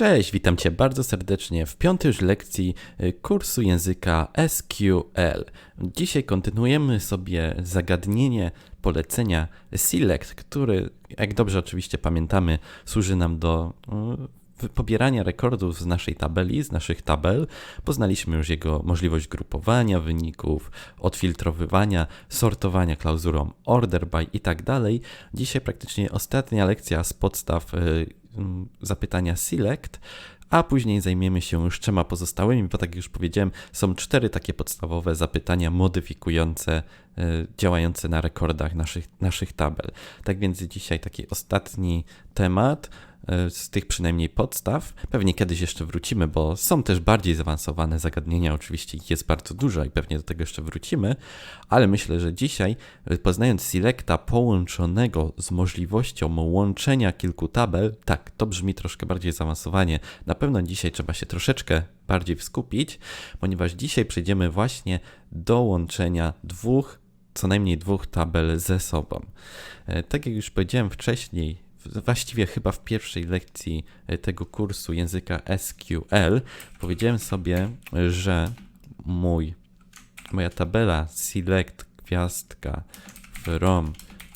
Cześć, witam Cię bardzo serdecznie w piątej już lekcji y, kursu języka SQL. Dzisiaj kontynuujemy sobie zagadnienie polecenia select, który, jak dobrze oczywiście pamiętamy, służy nam do y, pobierania rekordów z naszej tabeli, z naszych tabel. Poznaliśmy już jego możliwość grupowania wyników, odfiltrowywania, sortowania klauzurą order by i tak dalej. Dzisiaj praktycznie ostatnia lekcja z podstaw y, zapytania select, a później zajmiemy się już trzema pozostałymi, bo tak jak już powiedziałem, są cztery takie podstawowe zapytania modyfikujące, e, działające na rekordach naszych, naszych tabel. Tak więc dzisiaj taki ostatni temat, z tych przynajmniej podstaw. Pewnie kiedyś jeszcze wrócimy, bo są też bardziej zaawansowane zagadnienia, oczywiście ich jest bardzo dużo i pewnie do tego jeszcze wrócimy, ale myślę, że dzisiaj, e, poznając selecta połączonego z możliwością łączenia kilku tabel, tak, to brzmi troszkę bardziej zaawansowanie. Na pewno dzisiaj trzeba się troszeczkę bardziej skupić, ponieważ dzisiaj przejdziemy właśnie do łączenia dwóch co najmniej dwóch tabel ze sobą. E, tak jak już powiedziałem wcześniej, właściwie chyba w pierwszej lekcji e, tego kursu języka SQL powiedziałem sobie, że mój, moja tabela select gwiazdka from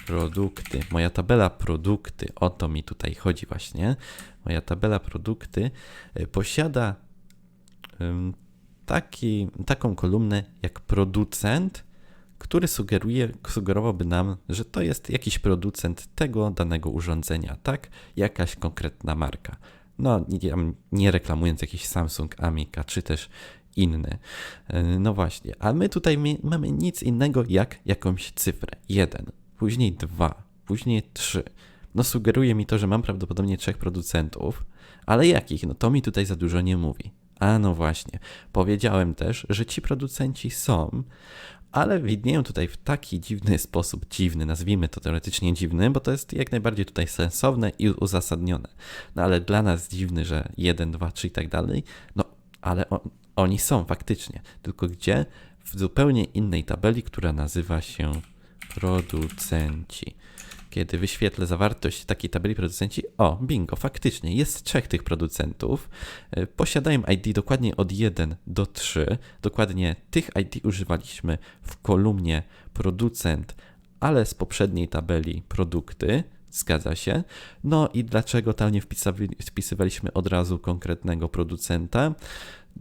produkty, moja tabela produkty, o to mi tutaj chodzi właśnie, moja tabela produkty e, posiada taki, taką kolumnę jak producent który sugeruje, sugerowałby nam, że to jest jakiś producent tego danego urządzenia, tak? Jakaś konkretna marka. No, nie, nie reklamując jakiś Samsung, Amiga, czy też inny. E, no właśnie, a my tutaj mamy nic innego jak jakąś cyfrę. Jeden, później dwa, później trzy. No sugeruje mi to, że mam prawdopodobnie trzech producentów, ale jakich? No to mi tutaj za dużo nie mówi. A no właśnie, powiedziałem też, że ci producenci są ale widnieją tutaj w taki dziwny sposób, dziwny, nazwijmy to teoretycznie dziwny, bo to jest jak najbardziej tutaj sensowne i uzasadnione. No ale dla nas dziwny, że 1, 2, 3 i tak dalej, no ale on, oni są faktycznie, tylko gdzie? W zupełnie innej tabeli, która nazywa się producenci kiedy wyświetlę zawartość takiej tabeli producenci, o, bingo, faktycznie jest trzech tych producentów. E, posiadają ID dokładnie od 1 do 3. Dokładnie tych ID używaliśmy w kolumnie producent, ale z poprzedniej tabeli produkty. Zgadza się. No i dlaczego tam nie wpisywaliśmy od razu konkretnego producenta?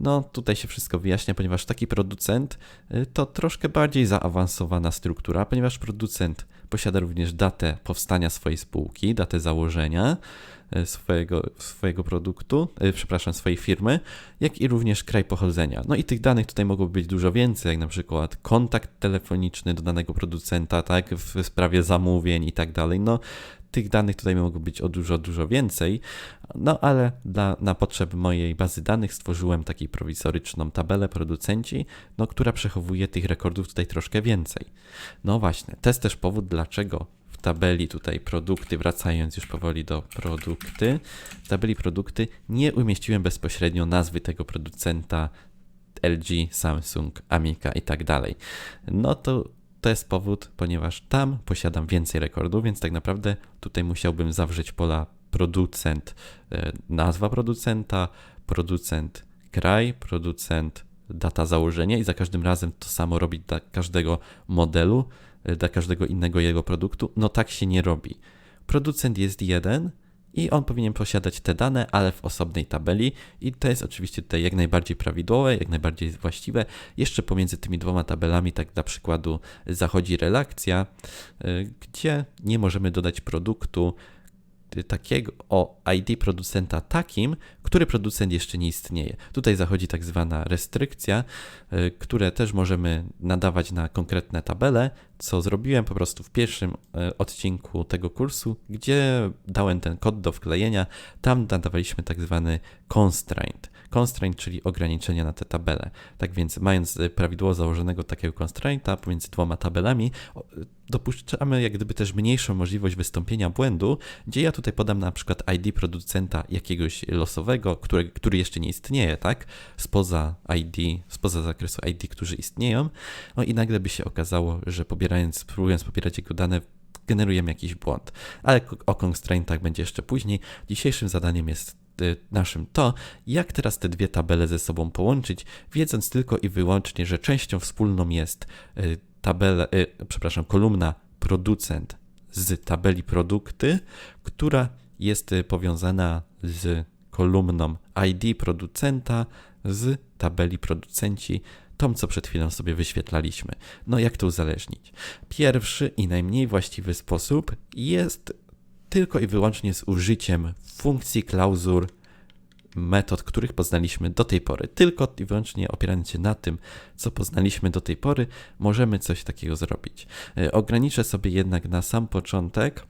No, tutaj się wszystko wyjaśnia, ponieważ taki producent y, to troszkę bardziej zaawansowana struktura, ponieważ producent posiada również datę powstania swojej spółki, datę założenia y, swojego, swojego produktu, yy, przepraszam, swojej firmy, jak i również kraj pochodzenia. No i tych danych tutaj mogło być dużo więcej, jak na przykład kontakt telefoniczny do danego producenta, tak, w sprawie zamówień i tak dalej. No, tych danych tutaj mogło być o dużo, dużo więcej, no ale dla, na potrzeby mojej bazy danych stworzyłem taką prowizoryczną tabelę producenci, no, która przechowuje tych rekordów tutaj troszkę więcej. No właśnie, to jest też powód, dlaczego w tabeli tutaj produkty, wracając już powoli do produkty, w tabeli produkty nie umieściłem bezpośrednio nazwy tego producenta LG, Samsung, Amiga i tak dalej. No to to jest powód, ponieważ tam posiadam więcej rekordów, więc tak naprawdę tutaj musiałbym zawrzeć pola producent, e, nazwa producenta, producent kraj, producent data założenia i za każdym razem to samo robić dla każdego modelu, e, dla każdego innego jego produktu. No tak się nie robi. Producent jest jeden, i on powinien posiadać te dane, ale w osobnej tabeli i to jest oczywiście tutaj jak najbardziej prawidłowe, jak najbardziej właściwe. Jeszcze pomiędzy tymi dwoma tabelami, tak dla przykładu, zachodzi relakcja, y, gdzie nie możemy dodać produktu takiego o ID producenta takim, który producent jeszcze nie istnieje. Tutaj zachodzi tak zwana restrykcja, y, które też możemy nadawać na konkretne tabele, co zrobiłem po prostu w pierwszym y, odcinku tego kursu, gdzie dałem ten kod do wklejenia. Tam nadawaliśmy tak zwany constraint constraint, czyli ograniczenia na te tabele. Tak więc mając y, prawidłowo założonego takiego constrainta pomiędzy dwoma tabelami, dopuszczamy jak gdyby też mniejszą możliwość wystąpienia błędu, gdzie ja tutaj podam na przykład ID producenta jakiegoś losowego, który, który jeszcze nie istnieje, tak? Spoza ID, spoza zakresu ID, którzy istnieją. No i nagle by się okazało, że pobierając, próbując pobierać jego dane, generujemy jakiś błąd. Ale o constraintach będzie jeszcze później. Dzisiejszym zadaniem jest naszym to, jak teraz te dwie tabele ze sobą połączyć, wiedząc tylko i wyłącznie, że częścią wspólną jest y, tabela, y, przepraszam, kolumna producent z tabeli produkty, która jest y, powiązana z kolumną ID producenta z tabeli producenci, tą co przed chwilą sobie wyświetlaliśmy. No jak to uzależnić? Pierwszy i najmniej właściwy sposób jest tylko i wyłącznie z użyciem funkcji klauzur metod, których poznaliśmy do tej pory. Tylko i wyłącznie opierając się na tym, co poznaliśmy do tej pory, możemy coś takiego zrobić. E, Ograniczę sobie jednak na sam początek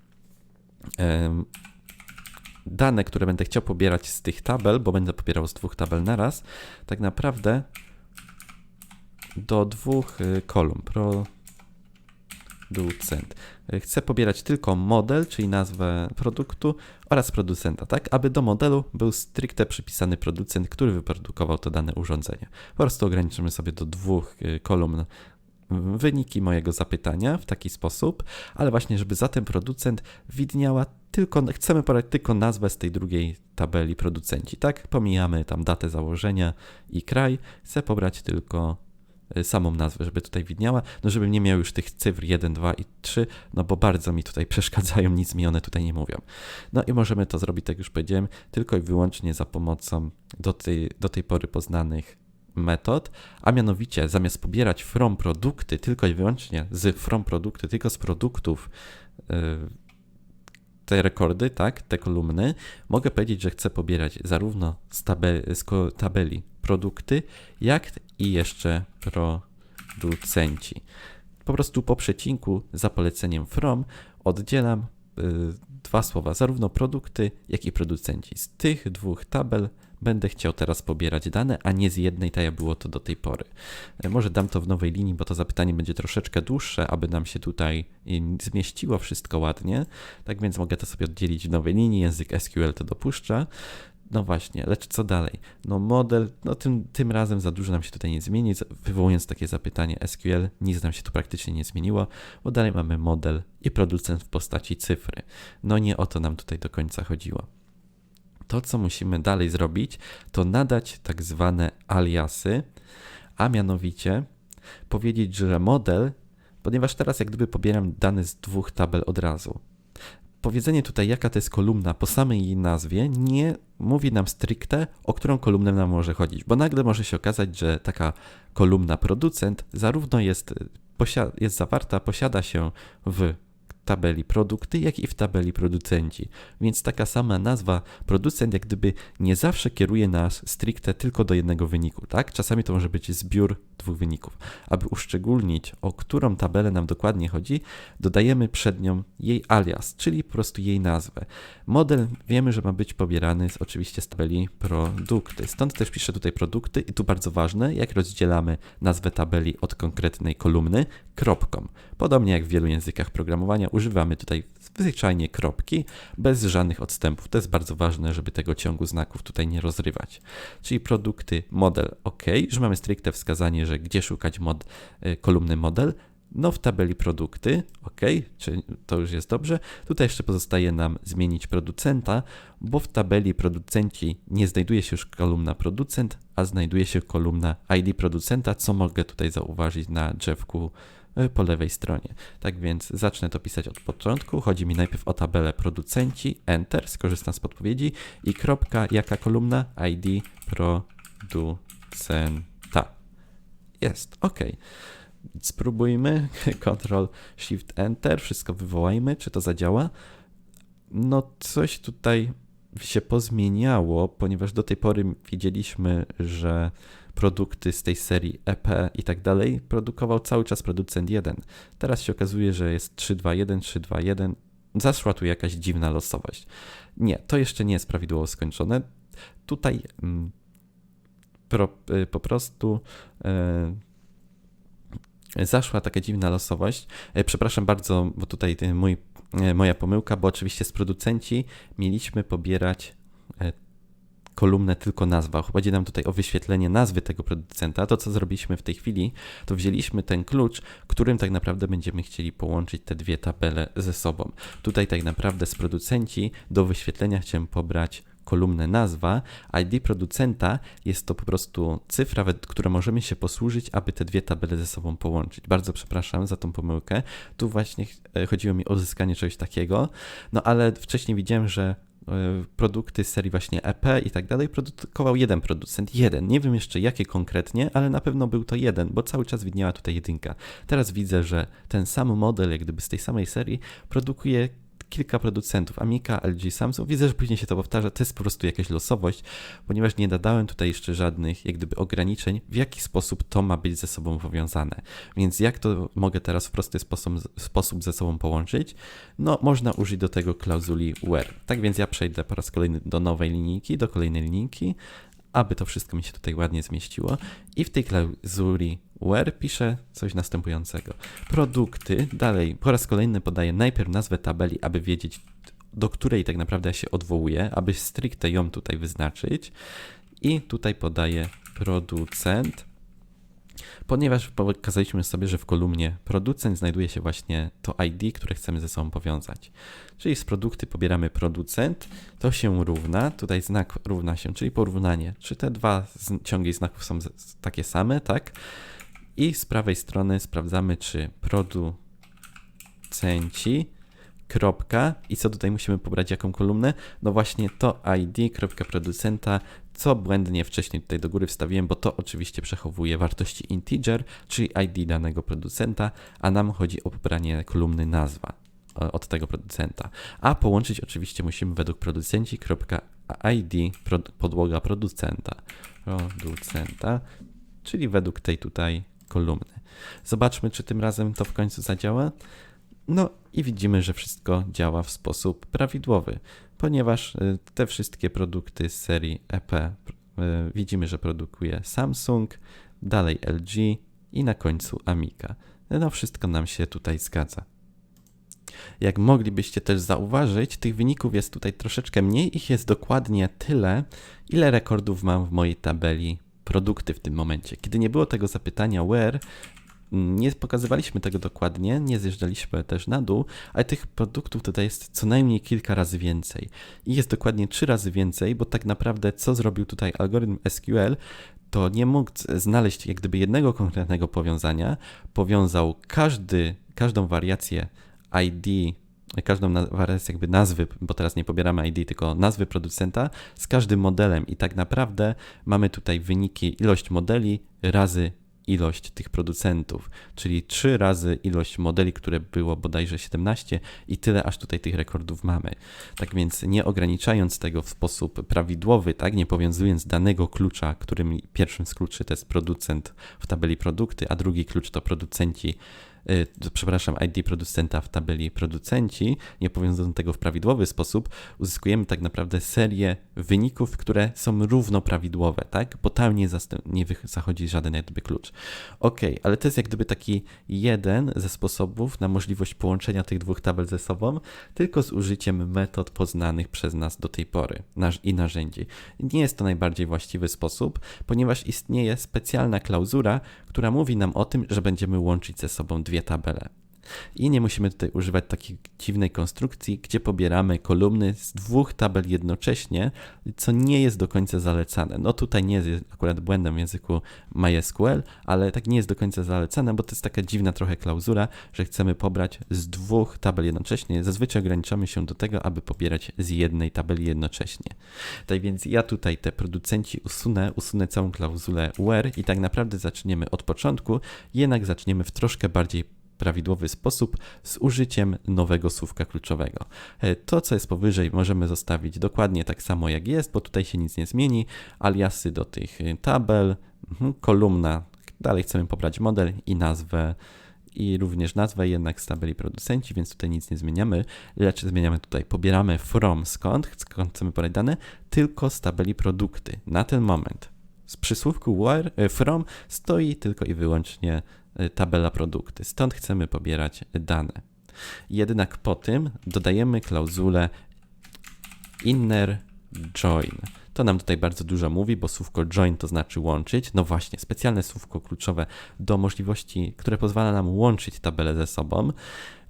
dane, które będę chciał pobierać z tych tabel, bo będę pobierał z dwóch tabel naraz, tak naprawdę do dwóch y, kolumn. Producent. Y, Chcę pobierać tylko model, czyli nazwę produktu oraz producenta, tak? Aby do modelu był stricte przypisany producent, który wyprodukował to dane urządzenie. Po prostu ograniczymy sobie do dwóch y, kolumn wyniki mojego zapytania w taki sposób, ale właśnie, żeby za ten producent widniała tylko, chcemy podać tylko nazwę z tej drugiej tabeli producenci, tak? Pomijamy tam datę założenia i kraj, chcę pobrać tylko samą nazwę, żeby tutaj widniała, no żebym nie miał już tych cyfr 1, 2 i 3, no bo bardzo mi tutaj przeszkadzają, nic mi one tutaj nie mówią. No i możemy to zrobić, tak już powiedziałem, tylko i wyłącznie za pomocą do tej, do tej pory poznanych metod, a mianowicie zamiast pobierać from produkty tylko i wyłącznie z from produkty, tylko z produktów yy, te rekordy, tak, te kolumny, mogę powiedzieć, że chcę pobierać zarówno z, tabe, z tabeli produkty, jak i jeszcze producenci. Po prostu po przecinku za poleceniem from oddzielam y, dwa słowa, zarówno produkty, jak i producenci. Z tych dwóch tabel będę chciał teraz pobierać dane, a nie z jednej, tak jak było to do tej pory. E, Może dam to w nowej linii, bo to zapytanie będzie troszeczkę dłuższe, aby nam się tutaj y, zmieściło wszystko ładnie. Tak więc mogę to sobie oddzielić w nowej linii, język SQL to dopuszcza. No właśnie, lecz co dalej? No model, no tym, tym razem za dużo nam się tutaj nie zmieni, wywołując takie zapytanie SQL, nic nam się tu praktycznie nie zmieniło, bo dalej mamy model i producent w postaci cyfry. No nie o to nam tutaj do końca chodziło. To, co musimy dalej zrobić, to nadać tak zwane aliasy, a mianowicie powiedzieć, że model, ponieważ teraz jak gdyby pobieram dane z dwóch tabel od razu. Powiedzenie tutaj, jaka to jest kolumna po samej jej nazwie, nie mówi nam stricte, o którą kolumnę nam może chodzić, bo nagle może się okazać, że taka kolumna producent zarówno jest, jest zawarta, posiada się w tabeli produkty, jak i w tabeli producenci. Więc taka sama nazwa producent jak gdyby nie zawsze kieruje nas stricte tylko do jednego wyniku, tak? Czasami to może być zbiór dwóch wyników. Aby uszczególnić, o którą tabelę nam dokładnie chodzi, dodajemy przed nią jej alias, czyli po prostu jej nazwę. Model wiemy, że ma być pobierany z, oczywiście z tabeli produkty. Stąd też piszę tutaj produkty i tu bardzo ważne, jak rozdzielamy nazwę tabeli od konkretnej kolumny kropką. Podobnie jak w wielu językach programowania używamy tutaj zwyczajnie kropki bez żadnych odstępów. To jest bardzo ważne, żeby tego ciągu znaków tutaj nie rozrywać. Czyli produkty model OK, że mamy stricte wskazanie, że gdzie szukać mod, y, kolumny model, no w tabeli produkty, ok, czy to już jest dobrze. Tutaj jeszcze pozostaje nam zmienić producenta, bo w tabeli producenci nie znajduje się już kolumna producent, a znajduje się kolumna ID producenta, co mogę tutaj zauważyć na drzewku po lewej stronie. Tak więc zacznę to pisać od początku. Chodzi mi najpierw o tabelę producenci, enter, skorzystam z podpowiedzi i kropka, jaka kolumna? ID producenta. Jest, ok. Spróbujmy. Ctrl Shift Enter, wszystko wywołajmy, czy to zadziała. No, coś tutaj się pozmieniało, ponieważ do tej pory wiedzieliśmy, że produkty z tej serii EP i tak dalej produkował cały czas producent 1. Teraz się okazuje, że jest 321, 321. Zaszła tu jakaś dziwna losowość. Nie, to jeszcze nie jest prawidłowo skończone. Tutaj mm, pro, y, po prostu. y, zaszła taka dziwna losowość. E, Przepraszam bardzo, bo tutaj ten mój, moja pomyłka, bo oczywiście z producenci mieliśmy pobierać e, kolumnę tylko nazwa. Chodzi nam tutaj o wyświetlenie nazwy tego producenta. To, co zrobiliśmy w tej chwili, to wzięliśmy ten klucz, którym tak naprawdę będziemy chcieli połączyć te dwie tabele ze sobą. Tutaj tak naprawdę z producenci do wyświetlenia chciałem pobrać kolumnę nazwa. ID producenta jest to po prostu cyfra, która możemy się posłużyć, aby te dwie tabele ze sobą połączyć. Bardzo przepraszam za tą pomyłkę. Tu właśnie e, chodziło mi o uzyskanie czegoś takiego, no ale wcześniej widziałem, że produkty z serii właśnie EP i tak dalej produkował jeden producent, jeden. Nie wiem jeszcze jakie konkretnie, ale na pewno był to jeden, bo cały czas widniała tutaj jedynka. Teraz widzę, że ten sam model, jak gdyby z tej samej serii, produkuje kilka producentów, Amiga, LG, Samsung. Widzę, że później się to powtarza, to jest po prostu jakaś losowość, ponieważ nie dodałem tutaj jeszcze żadnych jak gdyby ograniczeń, w jaki sposób to ma być ze sobą powiązane. Więc jak to mogę teraz w prosty sposób, sposób ze sobą połączyć? No, można użyć do tego klauzuli where. Tak więc ja przejdę po raz kolejny do nowej linijki, do kolejnej linijki, aby to wszystko mi się tutaj ładnie zmieściło. I w tej klauzuli where piszę coś następującego. Produkty, dalej po raz kolejny podaję najpierw nazwę tabeli, aby wiedzieć, do której tak naprawdę się odwołuję, aby stricte ją tutaj wyznaczyć. I tutaj podaję producent ponieważ pokazaliśmy sobie, że w kolumnie producent znajduje się właśnie to ID, które chcemy ze sobą powiązać. Czyli z produkty pobieramy producent, to się równa, tutaj znak równa się, czyli porównanie, czy te dwa ciągi znaków są takie same, tak? I z prawej strony sprawdzamy, czy producenci kropka i co tutaj musimy pobrać jaką kolumnę? No właśnie to ID, kropka producenta, co błędnie wcześniej tutaj do góry wstawiłem, bo to oczywiście przechowuje wartości integer, czyli ID danego producenta, a nam chodzi o pobranie kolumny nazwa e, od tego producenta. A połączyć oczywiście musimy według producenci.id podłoga producenta. Producenta, czyli według tej tutaj kolumny. Zobaczmy, czy tym razem to w końcu zadziała. No i widzimy, że wszystko działa w sposób prawidłowy, ponieważ y, te wszystkie produkty z serii EP y, widzimy, że produkuje Samsung, dalej LG i na końcu Amiga. No wszystko nam się tutaj zgadza. Jak moglibyście też zauważyć, tych wyników jest tutaj troszeczkę mniej, ich jest dokładnie tyle, ile rekordów mam w mojej tabeli produkty w tym momencie. Kiedy nie było tego zapytania where, nie pokazywaliśmy tego dokładnie, nie zjeżdżaliśmy też na dół, ale tych produktów tutaj jest co najmniej kilka razy więcej. I jest dokładnie trzy razy więcej, bo tak naprawdę co zrobił tutaj algorytm SQL, to nie mógł znaleźć jak gdyby jednego konkretnego powiązania, powiązał każdy, każdą wariację ID każdą wariację jakby nazwy, bo teraz nie pobieramy ID, tylko nazwy producenta z każdym modelem i tak naprawdę mamy tutaj wyniki ilość modeli razy ilość tych producentów, czyli trzy razy ilość modeli, które było bodajże 17 i tyle aż tutaj tych rekordów mamy. Tak więc nie ograniczając tego w sposób prawidłowy, tak, nie powiązując danego klucza, którym pierwszym z kluczy to jest producent w tabeli produkty, a drugi klucz to producenci przepraszam, ID producenta w tabeli producenci, nie powiązując tego w prawidłowy sposób, uzyskujemy tak naprawdę serię wyników, które są równoprawidłowe, tak? Bo tam nie, nie zachodzi żaden jakby klucz. Ok, ale to jest jak gdyby taki jeden ze sposobów na możliwość połączenia tych dwóch tabel ze sobą, tylko z użyciem metod poznanych przez nas do tej pory i narzędzi. Nie jest to najbardziej właściwy sposób, ponieważ istnieje specjalna klauzura, która mówi nam o tym, że będziemy łączyć ze sobą dwie tabele. I nie musimy tutaj używać takiej dziwnej konstrukcji, gdzie pobieramy kolumny z dwóch tabel jednocześnie, co nie jest do końca zalecane. No tutaj nie jest akurat błędem w języku MySQL, ale tak nie jest do końca zalecane, bo to jest taka dziwna trochę klauzura, że chcemy pobrać z dwóch tabel jednocześnie. Zazwyczaj ograniczamy się do tego, aby pobierać z jednej tabeli jednocześnie. Tak więc ja tutaj te producenci usunę, usunę całą klauzulę where i tak naprawdę zaczniemy od początku, jednak zaczniemy w troszkę bardziej prawidłowy sposób z użyciem nowego słówka kluczowego. E, to, co jest powyżej, możemy zostawić dokładnie tak samo jak jest, bo tutaj się nic nie zmieni. Aliasy do tych tabel, mhm, kolumna, dalej chcemy pobrać model i nazwę i również nazwę jednak z tabeli producenci, więc tutaj nic nie zmieniamy, lecz zmieniamy tutaj, pobieramy from skąd, skąd chcemy podać dane, tylko z tabeli produkty na ten moment. Z przysłówku where, e, from stoi tylko i wyłącznie Y, tabela produkty. Stąd chcemy pobierać dane. Jednak po tym dodajemy klauzulę inner join. To nam tutaj bardzo dużo mówi, bo słówko join to znaczy łączyć. No właśnie, specjalne słówko kluczowe do możliwości, które pozwala nam łączyć tabele ze sobą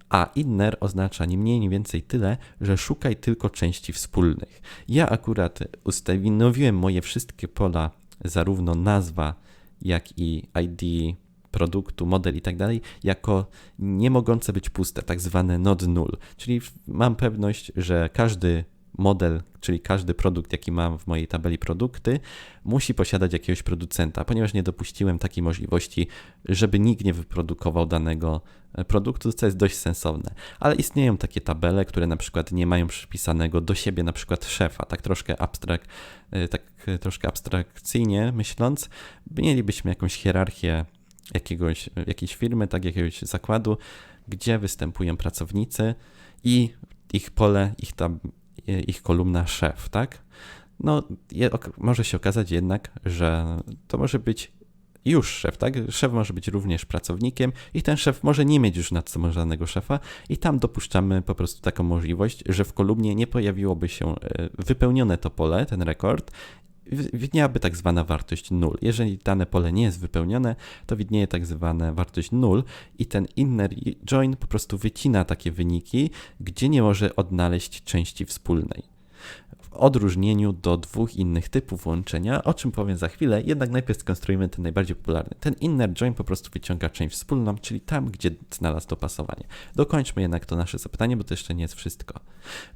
a inner oznacza ni mniej, ni więcej tyle, że szukaj tylko części wspólnych. Ja akurat ustanowiłem moje wszystkie pola, zarówno nazwa, jak i ID produktu, model i tak dalej, jako nie mogące być puste, tak zwane not null. Czyli mam pewność, że każdy model, czyli każdy produkt, jaki mam w mojej tabeli produkty, musi posiadać jakiegoś producenta, ponieważ nie dopuściłem takiej możliwości, żeby nikt nie wyprodukował danego e, produktu, co jest dość sensowne. Ale istnieją takie tabele, które na przykład nie mają przypisanego do siebie na przykład szefa, tak troszkę abstrakt, e, tak e, troszkę abstrakcyjnie myśląc, mielibyśmy jakąś hierarchię jakiegoś, jakiejś firmy, tak jakiegoś zakładu, gdzie występują pracownicy i ich pole, ich tam ich kolumna szef, tak? No, może się okazać jednak, że to może być już szef, tak? Szef może być również pracownikiem i ten szef może nie mieć już nad sobą żadnego szefa i tam dopuszczamy po prostu taką możliwość, że w kolumnie nie pojawiłoby się e, wypełnione to pole, ten rekord widniałaby tak zwana wartość null. Jeżeli dane pole nie jest wypełnione, to widnieje tak zwana wartość null i ten inner join po prostu wycina takie wyniki, gdzie nie może odnaleźć części wspólnej odróżnieniu do dwóch innych typów łączenia, o czym powiem za chwilę, jednak najpierw skonstruujemy ten najbardziej popularny. Ten inner join po prostu wyciąga część wspólną, czyli tam, gdzie znalazł dopasowanie. Dokończmy jednak to nasze zapytanie, bo to jeszcze nie jest wszystko.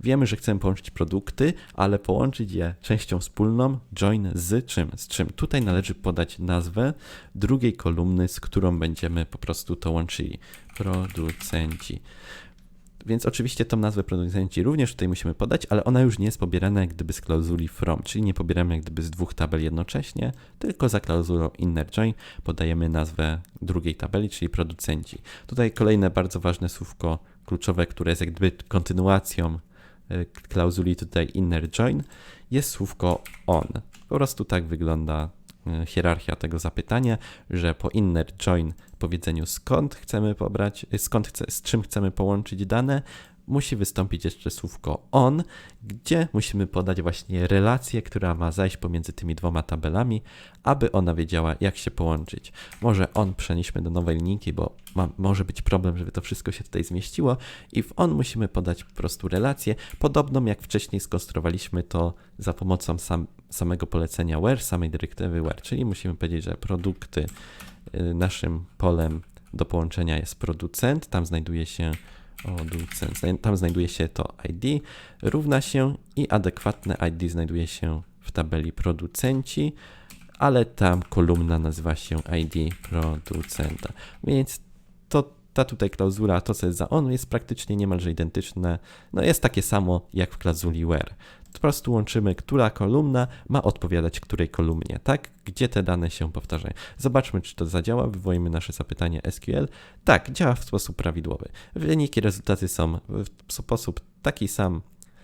Wiemy, że chcemy połączyć produkty, ale połączyć je częścią wspólną, join z czym? Z czym? Tutaj należy podać nazwę drugiej kolumny, z którą będziemy po prostu to łączyli. Producenci. Więc oczywiście tą nazwę producenci również tutaj musimy podać, ale ona już nie jest pobierana jak gdyby z klauzuli from, czyli nie pobieramy jak gdyby z dwóch tabel jednocześnie, tylko za klauzulą inner join podajemy nazwę drugiej tabeli, czyli producenci. Tutaj kolejne bardzo ważne słówko kluczowe, które jest jak gdyby kontynuacją e, klauzuli tutaj inner join, jest słówko on. Po prostu tak wygląda hierarchia tego zapytania, że po inner join powiedzeniu skąd chcemy pobrać, e, skąd chce, z czym chcemy połączyć dane, musi wystąpić jeszcze słówko on, gdzie musimy podać właśnie relację, która ma zajść pomiędzy tymi dwoma tabelami, aby ona wiedziała, jak się połączyć. Może on przenieśmy do nowej linijki, bo ma, może być problem, żeby to wszystko się tutaj zmieściło i w on musimy podać po prostu relację, podobną jak wcześniej skonstruowaliśmy to za pomocą sam, samego polecenia where, samej dyrektywy where, czyli musimy powiedzieć, że produkty y, naszym polem do połączenia jest producent, tam znajduje się producent, tam znajduje się to ID, równa się i adekwatne ID znajduje się w tabeli producenci, ale tam kolumna nazywa się ID producenta. Więc to ta tutaj klauzula, to co jest za on, jest praktycznie niemalże identyczne. No jest takie samo jak w klauzuli where. Po prostu łączymy, która kolumna ma odpowiadać której kolumnie, tak? Gdzie te dane się powtarzają. Zobaczmy, czy to zadziała. Wywołajmy nasze zapytanie SQL. Tak, działa w sposób prawidłowy. Wyniki, rezultaty są w sposób taki sam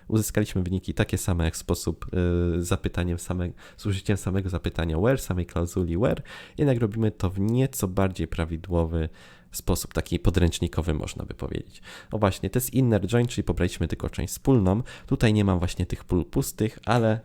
uzyskaliśmy wyniki takie same jak sposób y, zapytaniem same, z użyciem samego zapytania where, samej klauzuli where, jednak robimy to w nieco bardziej prawidłowy sposób taki podręcznikowy, można by powiedzieć. O właśnie, to jest inner join, czyli pobraliśmy tylko część wspólną. Tutaj nie mam właśnie tych pól pustych, ale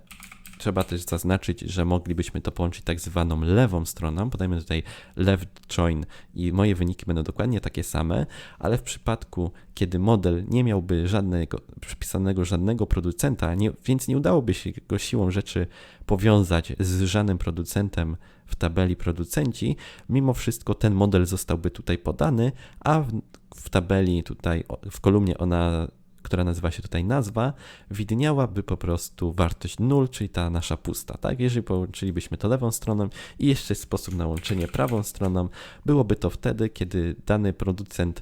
trzeba też zaznaczyć, że moglibyśmy to połączyć tak zwaną lewą stroną. Podajmy tutaj left join i moje wyniki będą dokładnie takie same, ale w przypadku, kiedy model nie miałby żadnego, przypisanego żadnego producenta, nie, więc nie udałoby się go siłą rzeczy powiązać z żadnym producentem w tabeli producenci, mimo wszystko ten model zostałby tutaj podany, a w, w tabeli tutaj w kolumnie ona która nazywa się tutaj nazwa, widniałaby po prostu wartość 0, czyli ta nasza pusta. Tak? Jeżeli połączylibyśmy to lewą stroną i jeszcze sposób na łączenie prawą stroną, byłoby to wtedy, kiedy dany producent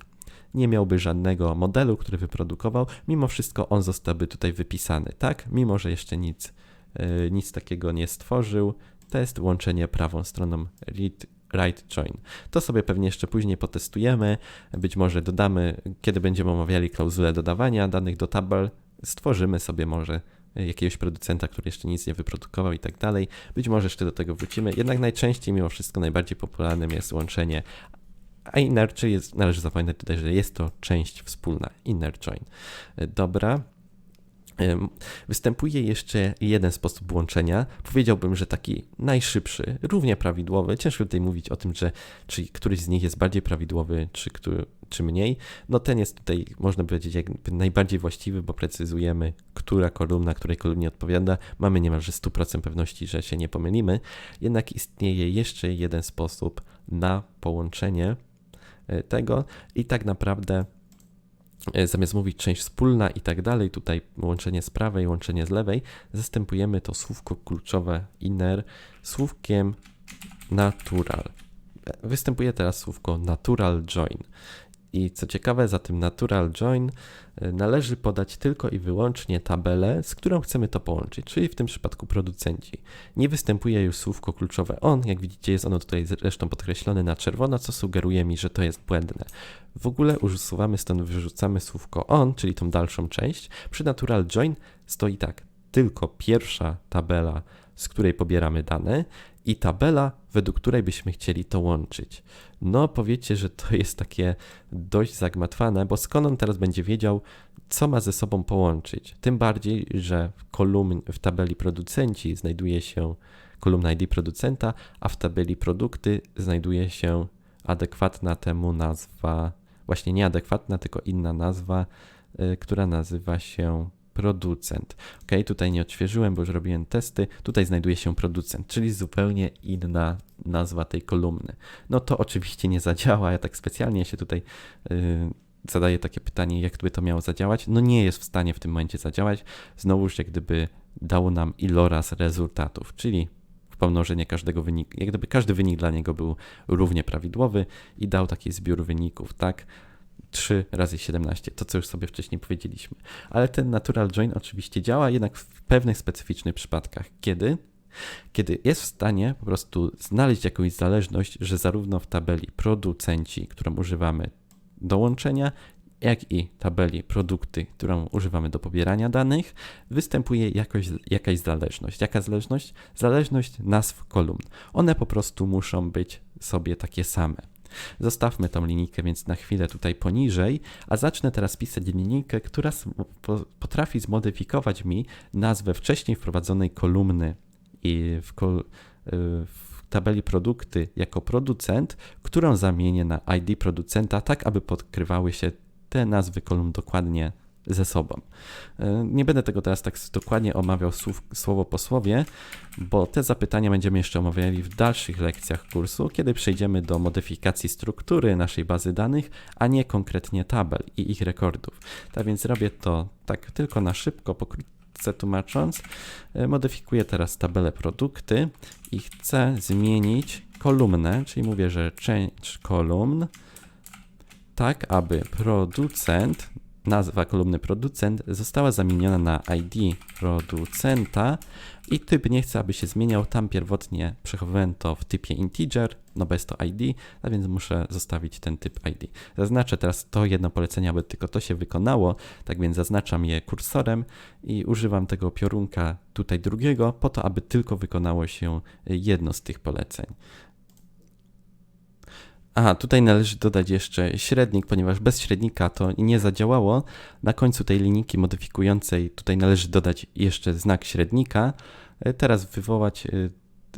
nie miałby żadnego modelu, który wyprodukował, mimo wszystko on zostałby tutaj wypisany, tak? Mimo, że jeszcze nic, yy, nic takiego nie stworzył, to jest łączenie prawą stroną read right join. To sobie pewnie jeszcze później potestujemy. Być może dodamy, kiedy będziemy omawiali klauzulę dodawania danych do tabel, stworzymy sobie może jakiegoś producenta, który jeszcze nic nie wyprodukował i tak dalej. Być może jeszcze do tego wrócimy. Jednak najczęściej, mimo wszystko, najbardziej popularnym jest łączenie a czyli jest, należy zapamiętać tutaj, że jest to część wspólna, inner join. Dobra, Występuje jeszcze jeden sposób łączenia. Powiedziałbym, że taki najszybszy, równie prawidłowy. Ciężko tutaj mówić o tym, że czy któryś z nich jest bardziej prawidłowy, czy, który, czy mniej. No ten jest tutaj, można powiedzieć, jakby najbardziej właściwy, bo precyzujemy, która kolumna, której kolumnie odpowiada. Mamy niemalże 100% pewności, że się nie pomylimy. Jednak istnieje jeszcze jeden sposób na połączenie e, tego i tak naprawdę zamiast mówić część wspólna i tak dalej, tutaj łączenie z prawej, łączenie z lewej, zastępujemy to słówko kluczowe inner słówkiem natural. E, występuje teraz słówko natural join. I co ciekawe, za tym natural join y, należy podać tylko i wyłącznie tabelę, z którą chcemy to połączyć, czyli w tym przypadku producenci. Nie występuje już słówko kluczowe on, jak widzicie jest ono tutaj zresztą podkreślone na czerwono, co sugeruje mi, że to jest błędne. W ogóle usuwamy stąd, wyrzucamy słówko on, czyli tą dalszą część. Przy natural join stoi tak, tylko pierwsza tabela, z której pobieramy dane i tabela, według której byśmy chcieli to łączyć. No, powiecie, że to jest takie dość zagmatwane, bo skąd on teraz będzie wiedział, co ma ze sobą połączyć? Tym bardziej, że w, kolumn, w tabeli producenci znajduje się kolumna ID producenta, a w tabeli produkty znajduje się adekwatna temu nazwa, właśnie nieadekwatna, tylko inna nazwa, yy, która nazywa się producent. Ok, tutaj nie odświeżyłem, bo już robiłem testy. Tutaj znajduje się producent, czyli zupełnie inna nazwa tej kolumny. No to oczywiście nie zadziała. Ja tak specjalnie się tutaj yy, zadaję takie pytanie, jak by to miało zadziałać. No nie jest w stanie w tym momencie zadziałać. Znowuż jak gdyby dało nam iloraz rezultatów, czyli pomnożenie każdego wyniku, jak gdyby każdy wynik dla niego był równie prawidłowy i dał taki zbiór wyników, tak? 3 razy 17, to co już sobie wcześniej powiedzieliśmy. Ale ten natural join oczywiście działa jednak w pewnych specyficznych przypadkach. Kiedy? Kiedy jest w stanie po prostu znaleźć jakąś zależność, że zarówno w tabeli producenci, którą używamy do łączenia, jak i tabeli produkty, którą używamy do pobierania danych, występuje jakoś, jakaś zależność. Jaka zależność? Zależność nazw kolumn. One po prostu muszą być sobie takie same. Zostawmy tą linijkę więc na chwilę tutaj poniżej, a zacznę teraz pisać linijkę, która potrafi zmodyfikować mi nazwę wcześniej wprowadzonej kolumny i w, kol w tabeli produkty jako producent, którą zamienię na ID producenta, tak aby podkrywały się te nazwy kolumn dokładnie ze sobą. E, nie będę tego teraz tak dokładnie omawiał słów, słowo po słowie, bo te zapytania będziemy jeszcze omawiali w dalszych lekcjach kursu, kiedy przejdziemy do modyfikacji struktury naszej bazy danych, a nie konkretnie tabel i ich rekordów. Tak więc robię to tak tylko na szybko, pokrótce tłumacząc. E, modyfikuję teraz tabelę produkty i chcę zmienić kolumnę, czyli mówię, że change kolumn, tak aby producent nazwa kolumny producent została zamieniona na ID producenta i typ nie chcę, aby się zmieniał. Tam pierwotnie przechowałem to w typie integer, no bez to ID, a więc muszę zostawić ten typ ID. Zaznaczę teraz to jedno polecenie, aby tylko to się wykonało, tak więc zaznaczam je kursorem i używam tego piorunka tutaj drugiego po to, aby tylko wykonało się jedno z tych poleceń. Aha, tutaj należy dodać jeszcze średnik, ponieważ bez średnika to nie zadziałało. Na końcu tej linijki modyfikującej tutaj należy dodać jeszcze znak średnika. E, teraz wywołać e,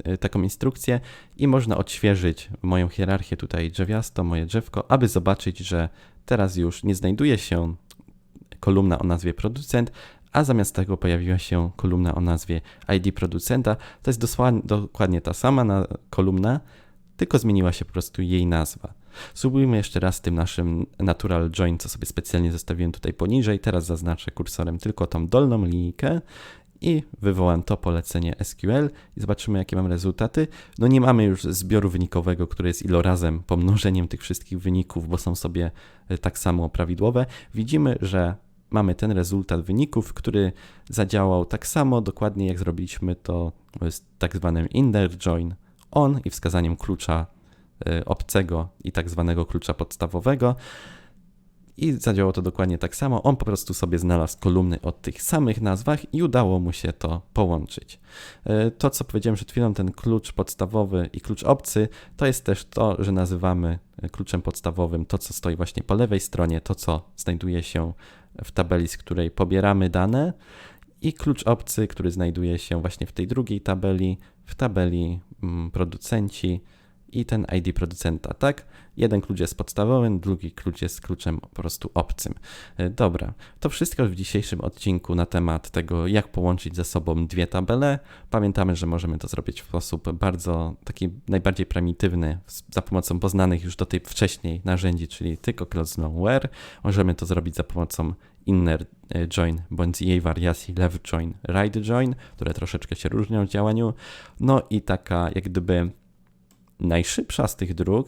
e, taką instrukcję i można odświeżyć moją hierarchię tutaj drzewiasto, moje drzewko, aby zobaczyć, że teraz już nie znajduje się kolumna o nazwie producent, a zamiast tego pojawiła się kolumna o nazwie ID producenta. To jest dokładnie ta sama kolumna, tylko zmieniła się po prostu jej nazwa. Spróbujmy jeszcze raz tym naszym natural join, co sobie specjalnie zostawiłem tutaj poniżej. Teraz zaznaczę kursorem tylko tą dolną linijkę i wywołam to polecenie SQL i zobaczymy, jakie mam rezultaty. No nie mamy już zbioru wynikowego, który jest ilorazem pomnożeniem tych wszystkich wyników, bo są sobie e, tak samo prawidłowe. Widzimy, że mamy ten rezultat wyników, który zadziałał tak samo dokładnie jak zrobiliśmy to z tak zwanym inner join on i wskazaniem klucza y, obcego i tak zwanego klucza podstawowego. I zadziałało to dokładnie tak samo. On po prostu sobie znalazł kolumny o tych samych nazwach i udało mu się to połączyć. Y, to, co powiedziałem przed chwilą, ten klucz podstawowy i klucz obcy, to jest też to, że nazywamy kluczem podstawowym to, co stoi właśnie po lewej stronie, to, co znajduje się w tabeli, z której pobieramy dane, i klucz obcy, który znajduje się właśnie w tej drugiej tabeli, w tabeli mm, producenci i ten ID producenta, tak? Jeden klucz jest podstawowym, drugi klucz jest kluczem po prostu obcym. E, Dobra, to wszystko w dzisiejszym odcinku na temat tego, jak połączyć ze sobą dwie tabele. Pamiętamy, że możemy to zrobić w sposób bardzo taki najbardziej prymitywny, za pomocą poznanych już do tej wcześniej narzędzi, czyli tylko close. Możemy to zrobić za pomocą inner e, join bądź jej wariacji left join, right join, które troszeczkę się różnią w działaniu. No i taka jak gdyby najszybsza z tych dróg,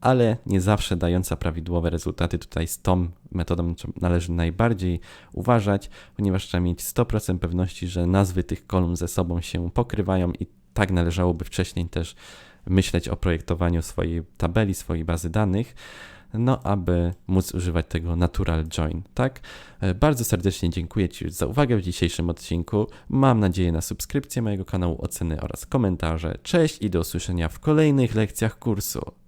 ale nie zawsze dająca prawidłowe rezultaty. Tutaj z tą metodą należy najbardziej uważać, ponieważ trzeba mieć 100% pewności, że nazwy tych kolumn ze sobą się pokrywają i tak należałoby wcześniej też myśleć o projektowaniu swojej tabeli, swojej bazy danych, no aby móc używać tego natural join, tak? E, Bardzo serdecznie dziękuję Ci za uwagę w dzisiejszym odcinku. Mam nadzieję na subskrypcję mojego kanału, oceny oraz komentarze. Cześć i do usłyszenia w kolejnych lekcjach kursu.